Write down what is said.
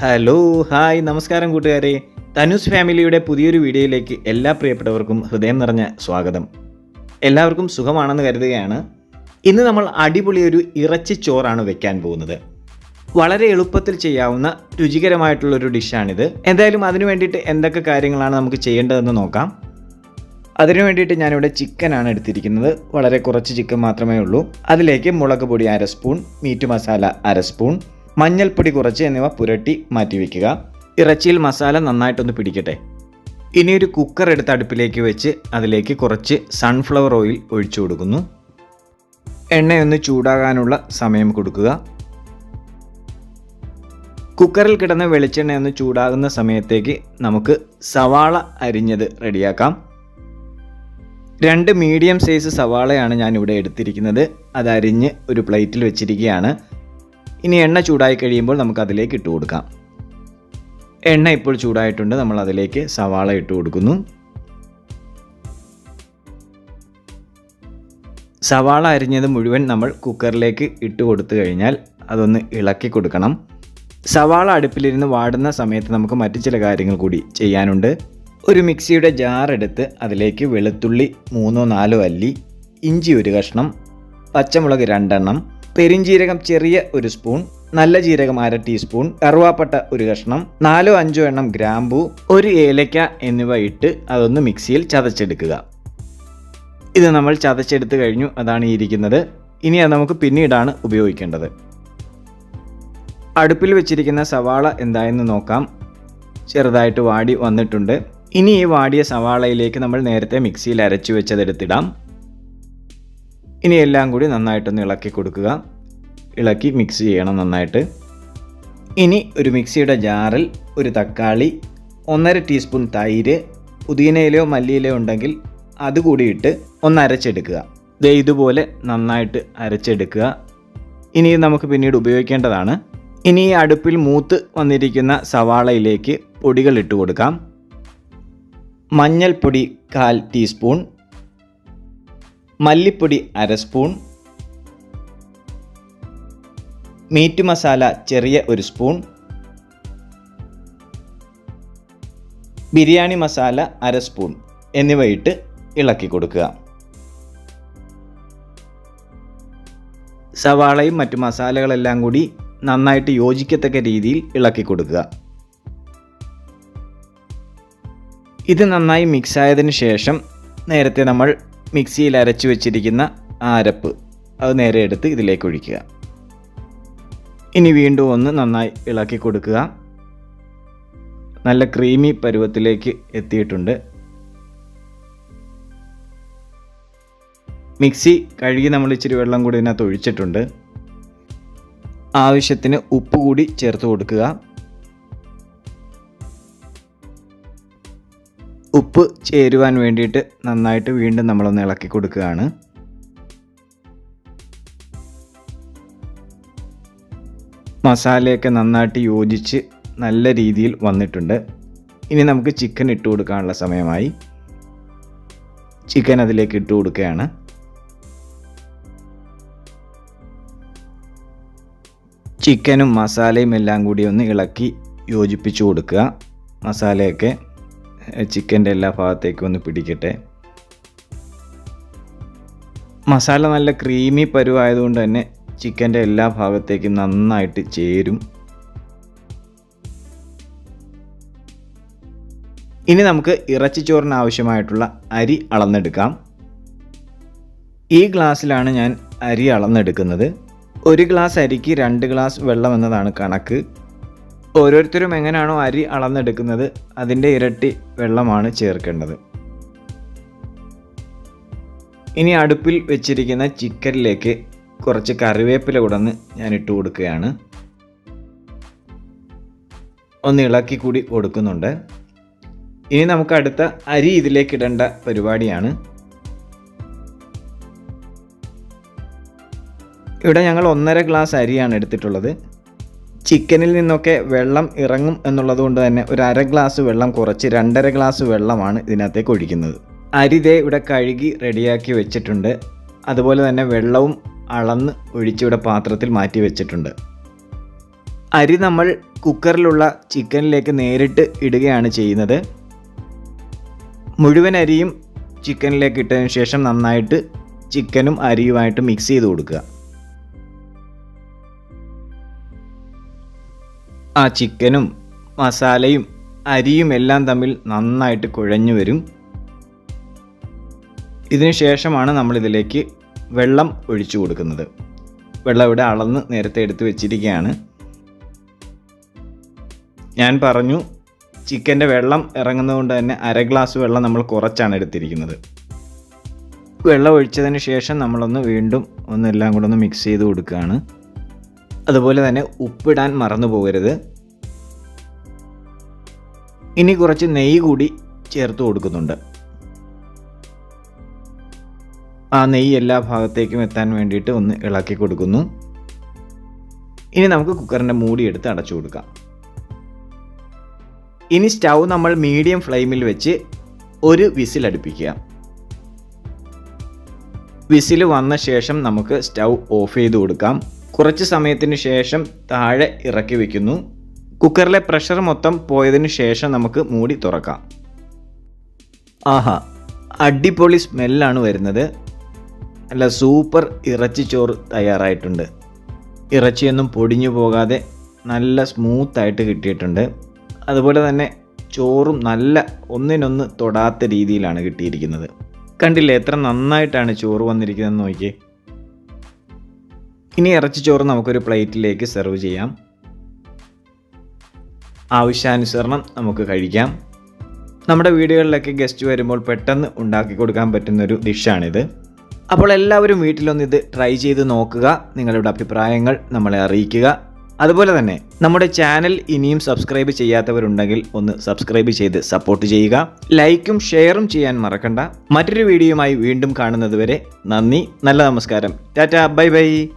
Hello hi നമസ്കാരം കൂട്ടുകാരെ. തനുസ് ഫാമിലിയുടെ പുതിയൊരു വീഡിയോയിലേക്ക് എല്ലാ പ്രിയപ്പെട്ടവർക്കും ഹൃദയം നിറഞ്ഞ സ്വാഗതം. എല്ലാവർക്കും സുഖമാണെന്ന് കരുതുകയാണ്. ഇന്ന് നമ്മൾ അടിപൊളി ഒരു ഇറച്ചി ചോറാണ് വെക്കാൻ പോകുന്നത്. വളരെ എളുപ്പത്തിൽ ചെയ്യാവുന്ന രുചികരമായിട്ടുള്ളൊരു ഡിഷാണിത്. എന്തായാലും അതിനു വേണ്ടിയിട്ട് എന്തൊക്കെ കാര്യങ്ങളാണ് നമുക്ക് ചെയ്യേണ്ടതെന്ന് നോക്കാം. അതിനു വേണ്ടിയിട്ട് ഞാനിവിടെ ചിക്കനാണ് എടുത്തിരിക്കുന്നത്. വളരെ കുറച്ച് ചിക്കൻ മാത്രമേ ഉള്ളൂ. അതിലേക്ക് മുളക് പൊടി അര സ്പൂൺ മീറ്റ് മസാല അര സ്പൂൺ മഞ്ഞൾപ്പൊടി കുറച്ച് എന്നിവ പുരട്ടി മാറ്റി വയ്ക്കുക ഇറച്ചിയിൽ മസാല നന്നായിട്ടൊന്ന് പിടിക്കട്ടെ. ഇനി ഒരു കുക്കർ എടുത്ത് അടുപ്പിലേക്ക് വെച്ച് അതിലേക്ക് കുറച്ച് സൺഫ്ലവർ ഓയിൽ ഒഴിച്ചു കൊടുക്കുന്നു. എണ്ണയൊന്ന് ചൂടാകാനുള്ള സമയം കൊടുക്കുക. കുക്കറിൽ കിടന്ന വെളിച്ചെണ്ണ ഒന്ന് ചൂടാകുന്ന സമയത്തേക്ക് നമുക്ക് സവാള അരിഞ്ഞത് റെഡിയാക്കാം. രണ്ട് മീഡിയം സൈസ് സവാളയാണ് ഞാൻ ഇവിടെ എടുത്തിരിക്കുന്നത്. അത് അരിഞ്ഞ് ഒരു പ്ലേറ്റിൽ വെച്ചിരിക്കുകയാണ്. ഇനി എണ്ണ ചൂടായി കഴിയുമ്പോൾ നമുക്ക് അതിലേക്ക് ഇട്ട് കൊടുക്കാം. എണ്ണ ഇപ്പോൾ ചൂടായിട്ടുണ്ട്. നമ്മൾ അതിലേക്ക് സവാള ഇട്ട് കൊടുക്കുന്നു. സവാള അരിഞ്ഞത് മുഴുവൻ നമ്മൾ കുക്കറിലേക്ക് ഇട്ട് കൊടുത്തു കഴിഞ്ഞാൽ അതൊന്ന് ഇളക്കി കൊടുക്കണം. സവാള അടുപ്പിലിരുന്ന് വാടുന്ന സമയത്ത് നമുക്ക് മറ്റു ചില കാര്യങ്ങൾ കൂടി ചെയ്യാനുണ്ട്. ഒരു മിക്സിയുടെ ജാർ എടുത്ത് അതിലേക്ക് വെളുത്തുള്ളി മൂന്നോ നാലോ അല്ലി ഇഞ്ചി ഒരു കഷ്ണം പച്ചമുളക് രണ്ടെണ്ണം പെരിഞ്ജീരകം ചെറിയ ഒരു സ്പൂൺ നല്ല ജീരകം അര ടീസ്പൂൺ കറുവാപ്പട്ട ഒരു കഷ്ണം നാലോ അഞ്ചോ എണ്ണം ഗ്രാമ്പു ഒരു ഏലക്ക എന്നിവ ഇട്ട് അതൊന്ന് മിക്സിയിൽ ചതച്ചെടുക്കുക. ഇത് നമ്മൾ ചതച്ചെടുത്ത് കഴിഞ്ഞു അതാണ് ഈ ഇരിക്കുന്നത്. ഇനി അത് നമുക്ക് പിന്നീടാണ് ഉപയോഗിക്കേണ്ടത്. അടുപ്പിൽ വെച്ചിരിക്കുന്ന സവാള എന്തായെന്ന് നോക്കാം. ചെറുതായിട്ട് വാടി വന്നിട്ടുണ്ട്. ഇനി ഈ വാടിയ സവാളയിലേക്ക് നമ്മൾ നേരത്തെ മിക്സിയിൽ അരച്ചു വെച്ചതെടുത്തിടാം. ഇനി എല്ലാം കൂടി നന്നായിട്ടൊന്ന് ഇളക്കി കൊടുക്കുക. ഇളക്കി മിക്സ് ചെയ്യണം നന്നായിട്ട്. ഇനി ഒരു മിക്സിയുടെ ജാറിൽ ഒരു തക്കാളി ഒന്നര ടീസ്പൂൺ തൈര് പുതിനയിലയോ മല്ലിയിലയോ ഉണ്ടെങ്കിൽ അതുകൂടി ഇട്ട് ഒന്ന് അരച്ചെടുക്കുക. ദേ ഇതുപോലെ നന്നായിട്ട് അരച്ചെടുക്കുക. ഇനി നമുക്ക് പിന്നീട് ഉപയോഗിക്കേണ്ടതാണ്. ഇനി ഈ അടുപ്പിൽ മൂത്ത് വന്നിരിക്കുന്ന സവാളയിലേക്ക് പൊടികൾ ഇട്ട് കൊടുക്കാം. മഞ്ഞൾപ്പൊടി കാൽ ടീസ്പൂൺ മല്ലിപ്പൊടി അര സ്പൂൺ മീറ്റ് മസാല ചെറിയ ഒരു സ്പൂൺ. ബിരിയാണി മസാല അര സ്പൂൺ എന്നിവ ഇട്ട് ഇളക്കി കൊടുക്കുക. സവാളയും മറ്റു മസാലകളെല്ലാം കൂടി നന്നായിട്ട് യോജിക്കത്തക്ക രീതിയിൽ ഇളക്കി കൊടുക്കുക. ഇത് നന്നായി മിക്സ് ആയതിനു ശേഷം നേരത്തെ നമ്മൾ മിക്സിയിൽ അരച്ചു വെച്ചിരിക്കുന്ന ആരപ്പ് അത് നേരെ എടുത്ത് ഇതിലേക്ക് ഒഴിക്കുക. ഇനി വീണ്ടും ഒന്ന് നന്നായി ഇളക്കി കൊടുക്കുക. നല്ല ക്രീമി പരുവത്തിലേക്ക് എത്തിയിട്ടുണ്ട്. മിക്സി കഴുകി നമ്മൾ ഇച്ചിരി വെള്ളം കൂടി ഇതിനകത്ത് ഒഴിച്ചിട്ടുണ്ട്. ആവശ്യത്തിന് ഉപ്പ് കൂടി ചേർത്ത് കൊടുക്കുക. ഉപ്പ് ചേരുവാൻ വേണ്ടിയിട്ട് നന്നായിട്ട് വീണ്ടും നമ്മളൊന്ന് ഇളക്കി കൊടുക്കുകയാണ്. മസാലയൊക്കെ നന്നായിട്ട് യോജിച്ച് നല്ല രീതിയിൽ വന്നിട്ടുണ്ട്. ഇനി നമുക്ക് ചിക്കൻ ഇട്ട് കൊടുക്കാനുള്ള സമയമായി. ചിക്കൻ അതിലേക്ക് ഇട്ട് കൊടുക്കുകയാണ്. ചിക്കനും മസാലയും എല്ലാം കൂടി ഒന്ന് ഇളക്കി യോജിപ്പിച്ചു കൊടുക്കുക. മസാലയൊക്കെ ചിക്കന്റെ എല്ലാ ഭാഗത്തേക്കും ഒന്ന് പിടിക്കട്ടെ. മസാല നല്ല ക്രീമി പരുവായതുകൊണ്ട് തന്നെ ചിക്കന്റെ എല്ലാ ഭാഗത്തേക്കും നന്നായിട്ട് ചേരും. ഇനി നമുക്ക് ഇറച്ചിച്ചോറിന് ആവശ്യമായിട്ടുള്ള അരി അളന്നെടുക്കാം. ഈ ഗ്ലാസ്സിലാണ് ഞാൻ അരി അളന്നെടുക്കുന്നത്. ഒരു ഗ്ലാസ് അരിക്ക് രണ്ട് ഗ്ലാസ് വെള്ളം എന്നതാണ് കണക്ക്. ഓരോരുത്തരും എങ്ങനെയാണോ അരി അളന്നെടുക്കുന്നത് അതിന്റെ ഇരട്ടി വെള്ളമാണ് ചേർക്കേണ്ടത്. ഇനി അടുപ്പിൽ വെച്ചിരിക്കുന്ന ചിക്കനിലേക്ക് കുറച്ച് കറിവേപ്പില ഉടന്ന് ഞാൻ ഇട്ട് കൊടുക്കുകയാണ്. ഒന്ന് ഇളക്കി കൂടി കൊടുക്കുന്നുണ്ട്. ഇനി നമുക്ക് അടുത്ത അരി ഇതിലേക്ക് ഇടേണ്ട പരിപാടിയാണ്. ഇവിടെ ഞങ്ങൾ ഒന്നര ഗ്ലാസ് അരിയാണ് എടുത്തിട്ടുള്ളത്. ചിക്കനിൽ നിന്നൊക്കെ വെള്ളം ഇറങ്ങും എന്നുള്ളത് കൊണ്ട് തന്നെ ഒരു അര ഗ്ലാസ് വെള്ളം കുറച്ച് രണ്ടര ഗ്ലാസ് വെള്ളമാണ് ഇതിനകത്തേക്ക് ഒഴിക്കുന്നത്. അരി ദേ ഇവിടെ കഴുകി റെഡിയാക്കി വെച്ചിട്ടുണ്ട്. അതുപോലെ തന്നെ വെള്ളവും അളന്ന് ഒഴിച്ചിവിടെ പാത്രത്തിൽ മാറ്റി വെച്ചിട്ടുണ്ട്. അരി നമ്മൾ കുക്കറിലുള്ള ചിക്കനിലേക്ക് നേരിട്ട് ഇടുകയാണ് ചെയ്യുന്നത്. മുഴുവൻ അരിയും ചിക്കനിലേക്ക് ഇട്ടതിന് ശേഷം നന്നായിട്ട് ചിക്കനും അരിയുമായിട്ട് മിക്സ് ചെയ്ത് കൊടുക്കുക. ആ ചിക്കനും മസാലയും അരിയും എല്ലാം തമ്മിൽ നന്നായിട്ട് കുഴഞ്ഞു വരും. ഇതിന് ശേഷമാണ് നമ്മൾ ഇതിലേക്ക് വെള്ളം ഒഴിച്ചു കൊടുക്കുന്നത്. വെള്ളം ഇവിടെ അളന്ന് നേരത്തെ എടുത്ത് വെച്ചിരിക്കുകയാണ്. ഞാൻ പറഞ്ഞു ചിക്കന്റെ വെള്ളം ഇറങ്ങുന്നതുകൊണ്ട് തന്നെ അര ഗ്ലാസ് വെള്ളം നമ്മൾ കുറച്ചാണ് എടുത്തിരിക്കുന്നത്. വെള്ളം ഒഴിച്ചതിന് ശേഷം നമ്മളൊന്ന് വീണ്ടും ഒന്നെല്ലാം കൂടെ ഒന്ന് മിക്സ് ചെയ്ത് കൊടുക്കുകയാണ്. അതുപോലെ തന്നെ ഉപ്പിടാൻ മറന്നു പോകരുത്. ഇനി കുറച്ച് നെയ്യ് കൂടി ചേർത്ത് കൊടുക്കുന്നുണ്ട്. ആ നെയ്യ് എല്ലാ ഭാഗത്തേക്കും എത്താൻ വേണ്ടിയിട്ട് ഒന്ന് ഇളക്കി കൊടുക്കുന്നു. ഇനി നമുക്ക് കുക്കറിന്റെ മൂടി എടുത്ത് അടച്ചു കൊടുക്കാം. ഇനി സ്റ്റൗ നമ്മൾ മീഡിയം ഫ്ലെയിമിൽ വെച്ച് ഒരു വിസിൽ അടുപ്പിക്കുക. വിസിൽ വന്ന ശേഷം നമുക്ക് സ്റ്റൗ ഓഫ് ചെയ്ത് കൊടുക്കാം. കുറച്ച് സമയത്തിന് ശേഷം താഴെ ഇറക്കി വയ്ക്കുന്നു കുക്കറിലെ പ്രഷർ മൊത്തം പോയതിന് ശേഷം നമുക്ക് മൂടി തുറക്കാം. ആഹാ അടിപൊളി സ്മെല്ലാണ് വരുന്നത്. നല്ല സൂപ്പർ ഇറച്ചി ചോറ് തയ്യാറായിട്ടുണ്ട്. ഇറച്ചിയൊന്നും പൊടിഞ്ഞു പോകാതെ നല്ല സ്മൂത്തായിട്ട് കിട്ടിയിട്ടുണ്ട്. അതുപോലെ തന്നെ ചോറും നല്ല ഒന്നിനൊന്ന് തൊടാത്ത രീതിയിലാണ് കിട്ടിയിരിക്കുന്നത്. കണ്ടില്ലേ എത്ര നന്നായിട്ടാണ് ചോറ് വന്നിരിക്കുന്നതെന്ന് നോക്കിയേ. ഇനി ഇറച്ചി ചോറ് നമുക്കൊരു പ്ലേറ്റിലേക്ക് സെർവ് ചെയ്യാം. ആവശ്യാനുസരണം നമുക്ക് കഴിക്കാം. നമ്മുടെ വീടുകളിലൊക്കെ ഗസ്റ്റ് വരുമ്പോൾ പെട്ടെന്ന് ഉണ്ടാക്കി കൊടുക്കാൻ പറ്റുന്നൊരു ഡിഷാണിത്. അപ്പോൾ എല്ലാവരും വീട്ടിലൊന്ന് ഇത് ട്രൈ ചെയ്ത് നോക്കുക. നിങ്ങളുടെ അഭിപ്രായങ്ങൾ നമ്മളെ അറിയിക്കുക. അതുപോലെ തന്നെ നമ്മുടെ ചാനൽ ഇനിയും സബ്സ്ക്രൈബ് ചെയ്യാത്തവരുണ്ടെങ്കിൽ ഒന്ന് സബ്സ്ക്രൈബ് ചെയ്ത് സപ്പോർട്ട് ചെയ്യുക. ലൈക്കും ഷെയറും ചെയ്യാൻ മറക്കണ്ട. മറ്റൊരു വീഡിയോയുമായി വീണ്ടും കാണുന്നതുവരെ നന്ദി. നല്ല നമസ്കാരം. ടാറ്റ. Bye bye.